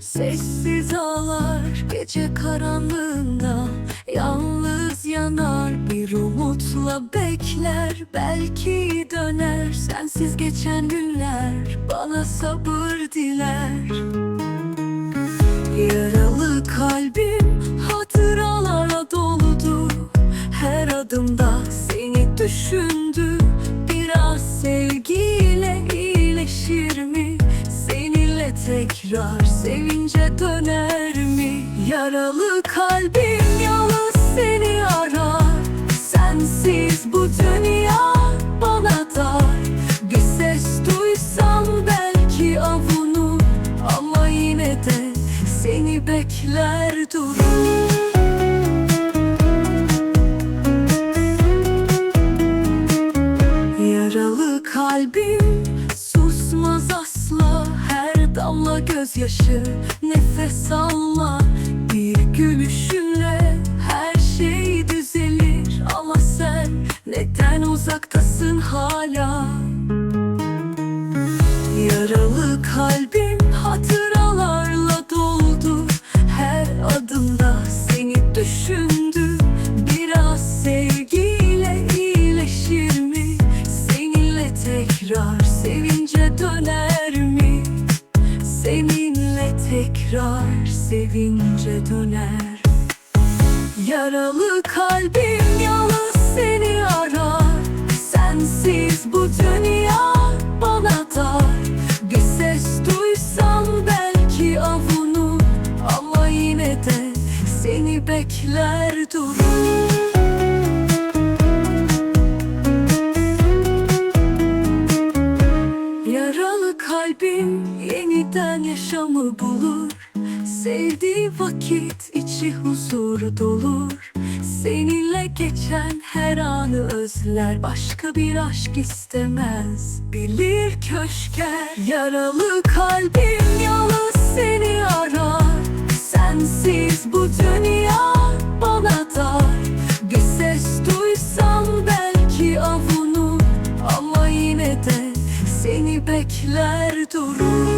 Sessiz ağlar gece karanlığında. Yalnız yanar bir umutla bekler. Belki döner sensiz geçen günler. Bana sabır diler. Yaralı kalbim hatıralara doludur. Her adımda seni düşündüm. Tekrar sevince döner mi? Yaralı kalbim yalnız seni arar. Sensiz bu dünya bana dar. Bir ses duysam belki avunur Ama yine de seni bekler durur Yaralı kalbim damla gözyaşı nefes alma Bir gülüşünle her şey düzelir. Ama sen neden uzaktasın hala tekrar sevince döner. Yaralı kalbim yalnız seni arar. Sensiz bu dünya bana dar. Bir ses duysam belki avunur. Ama yine de seni bekler durur yaşamı bulur. Sevdiği vakit içi huzuru dolur. Seninle geçen her anı özler. Başka bir aşk istemez. Bilir köşker Yaralı kalbim yalnız seni arar. Sensiz bu dünya bana dar. Bir ses duysam belki avunur. Ama yine de seni bekler durur